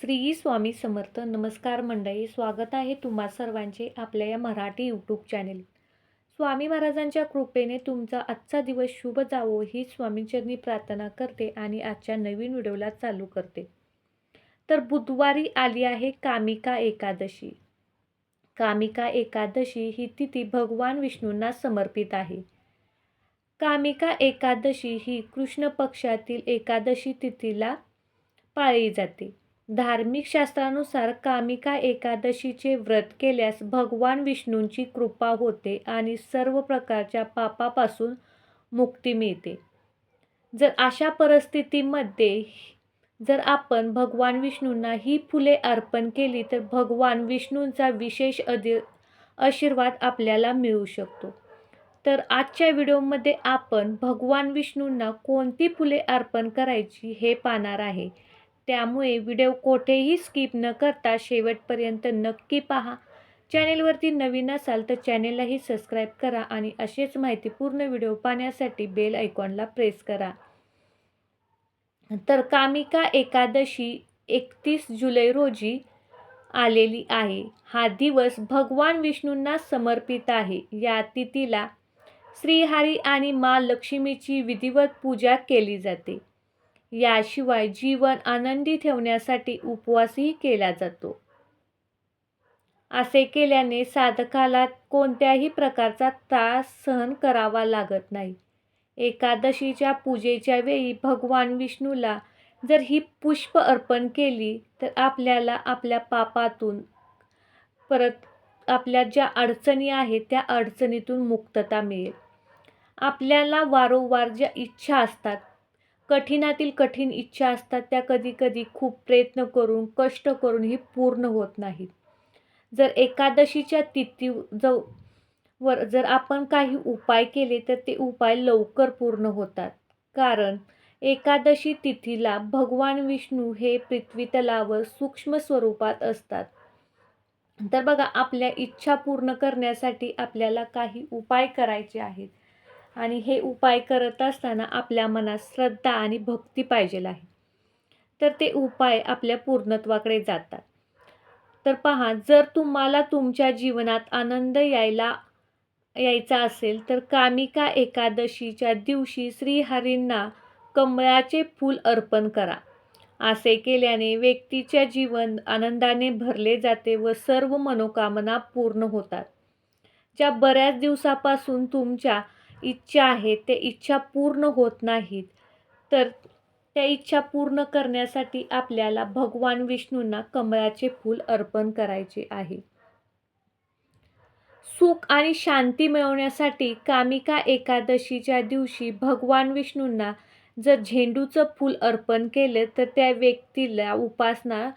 श्री स्वामी समर्थ नमस्कार मंडळी स्वागत आहे तुम्हा सर्वांचे आपल्या या मराठी यूट्यूब चॅनेल स्वामी महाराजांच्या कृपेने तुमचा आजचा दिवस शुभ जावो ही स्वामींचरणी प्रार्थना करते आणि आजच्या नवीन व्हिडिओला चालू करते. तर बुधवारी आली आहे कामिका एकादशी. कामिका एकादशी ही तिथी भगवान विष्णूंना समर्पित आहे. कामिका एकादशी ही कृष्ण पक्षातील एकादशी तिथीला पाळली जाते. धार्मिक शास्त्रानुसार कामिका एकादशीचे व्रत केल्यास भगवान विष्णूंची कृपा होते आणि सर्व प्रकारच्या पापापासून मुक्ती मिळते. जर अशा परिस्थितीमध्ये जर आपण भगवान विष्णूंना ही फुले अर्पण केली तर भगवान विष्णूंचा विशेष अधि आशीर्वाद आपल्याला मिळू शकतो. तर आजच्या व्हिडिओमध्ये आपण भगवान विष्णूंना कोणती फुले अर्पण करायची हे पाहणार आहे. त्यामुळे व्हिडिओ कोठेही स्किप न करता शेवटपर्यंत नक्की पहा. चॅनेलवरती नवीन असाल तर चॅनेललाही सबस्क्राईब करा आणि असेच माहितीपूर्ण व्हिडिओ पाहण्यासाठी बेल आयकॉनला प्रेस करा. तर कामिका एकादशी एकतीस जुलै रोजी आलेली आहे. हा दिवस भगवान विष्णूंना समर्पित आहे. या तिथीला श्रीहरी आणि मा लक्ष्मीची विधिवत पूजा केली जाते. याशिवाय जीवन आनंदी ठेवण्यासाठी उपवासही केला जातो. असे केल्याने साधकाला कोणत्याही प्रकारचा त्रास सहन करावा लागत नाही. एकादशीच्या पूजेच्या वेळी भगवान विष्णूला जर ही पुष्प अर्पण केली तर आपल्याला आपल्या पापातून परत आपल्या ज्या अडचणी आहेत त्या अडचणीतून मुक्तता मिळेल. आपल्याला वारंवार ज्या इच्छा असतात कठीणातील कठीण इच्छा असतात त्या कधीकधी खूप प्रयत्न करून कष्ट करूनही पूर्ण होत नाहीत. जर एकादशीच्या तिथी जव वर जर आपण काही उपाय केले तर ते उपाय लवकर पूर्ण होतात. कारण एकादशी तिथीला भगवान विष्णू हे पृथ्वीतलावर सूक्ष्म स्वरूपात असतात. तर बघा आपल्या इच्छा पूर्ण करण्यासाठी आपल्याला काही उपाय करायचे आहेत. आणि हे उपाय करत असताना आपल्या मनात श्रद्धा आणि भक्ती पाहिजे आहे. तर ते उपाय आपल्या पूर्णत्वाकडे जातात. तर पहा जर तुम्हाला तुमच्या जीवनात आनंद यायला यायचा असेल तर कामिका एकादशीच्या दिवशी श्रीहरींना कमळाचे फूल अर्पण करा. असे केल्याने व्यक्तीच्या जीवन आनंदाने भरले जाते व सर्व मनोकामना पूर्ण होतात. ज्या बऱ्याच दिवसापासून तुमच्या इच्छा आहे त्या इच्छा पूर्ण होत नाहीत. तर त्या इच्छा पूर्ण करण्यासाठी आपल्याला भगवान विष्णूंना कमळाचे फूल अर्पण करायचे आहे. सुख आणि शांती मिळवण्यासाठी कामिका एकादशीच्या दिवशी भगवान विष्णूंना जर झेंडूचं फूल अर्पण केलं तर त्या व्यक्तीला उपासना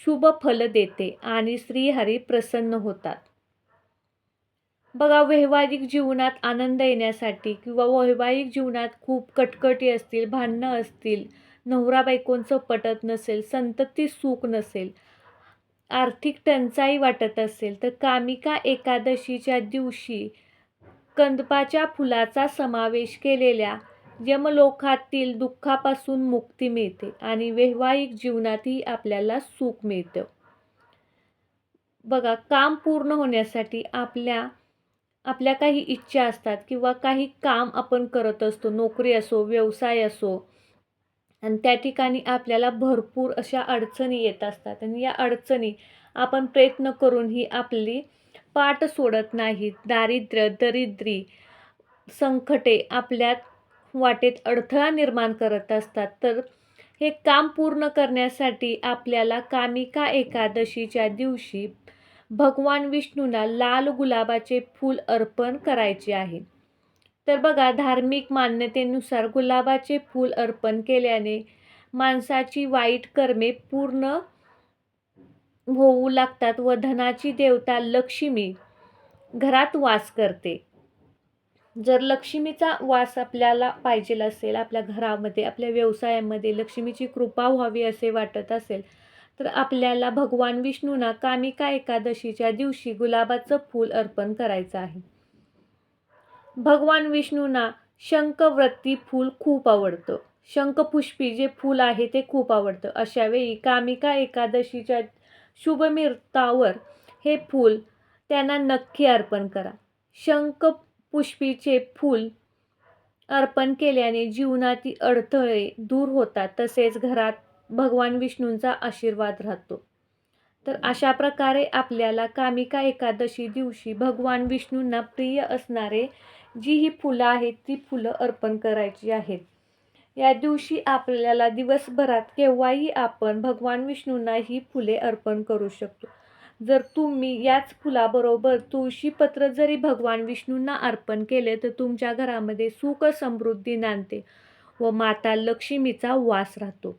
शुभ फल देते आणि श्रीहरी प्रसन्न होतात. बघा वैवाहिक जीवनात आनंद येण्यासाठी किंवा वैवाहिक जीवनात खूप कटकटी असतील भांडणं असतील नवरा बायकोंचं पटत नसेल संतती सुख नसेल आर्थिक टंचाई वाटत असेल तर कामिका एकादशीच्या दिवशी कंदपाच्या फुलाचा समावेश केलेल्या यमलोकातील दुःखापासून मुक्ती मिळते आणि वैवाहिक जीवनातही आपल्याला सुख मिळतं. बघा काम पूर्ण होण्यासाठी आपल्या आपल्या काही इच्छा असतात किंवा काही काम आपण करत असतो नोकरी असो व्यवसाय असो आणि त्या ठिकाणी आपल्याला भरपूर अशा अडचणी येत असतात. आणि या अडचणी आपण प्रयत्न करूनही आपली पाठ सोडत नाहीत. दारिद्र्य दरिद्री संकटे आपल्यात वाटेत अडथळा निर्माण करत असतात. तर हे काम पूर्ण करण्यासाठी आपल्याला कामिका एकादशीच्या दिवशी भगवान विष्णूंना लाल गुलाबाचे फूल अर्पण करायचे आहे. तर बघा धार्मिक मान्यतेनुसार गुलाबाचे फूल अर्पण केल्याने माणसाची वाईट कर्मे पूर्ण होऊ लागतात व धनाची देवता लक्ष्मी घरात वास करते. जर लक्ष्मीचा वास आपल्याला पाहिजे असेल आपल्या घरामध्ये आपल्या व्यवसायामध्ये लक्ष्मीची कृपा व्हावी असे वाटत असेल तर आपल्याला भगवान विष्णूंना कामिका एकादशीच्या दिवशी गुलाबाचं फूल अर्पण करायचं आहे. भगवान विष्णूंना शंखवृत्ती फूल खूप आवडतं. शंखपुष्पी जे फूल आहे ते खूप आवडतं. अशावेळी कामिका एकादशीच्या शुभमिर्तावर हे फूल त्यांना नक्की अर्पण करा. शंखपुष्पीचे फूल अर्पण केल्याने जीवनातील अडथळे दूर होतात. तसेच घरात भगवान विष्णूंचा आशीर्वाद राहतो. तर अशा प्रकारे आपल्याला कामिका एकादशी दिवशी भगवान विष्णूंना प्रिय असणारे जी ही फुलं आहेत ती फुलं अर्पण करायची आहेत. या दिवशी आपल्याला दिवसभरात केव्हाही आपण भगवान विष्णूंना ही फुले अर्पण करू शकतो. जर तुम्ही याच फुलाबरोबर तुळशीपत्र जरी भगवान विष्णूंना अर्पण केले तर तुमच्या घरामध्ये सुख समृद्धी नांदते व माता लक्ष्मीचा वास राहतो.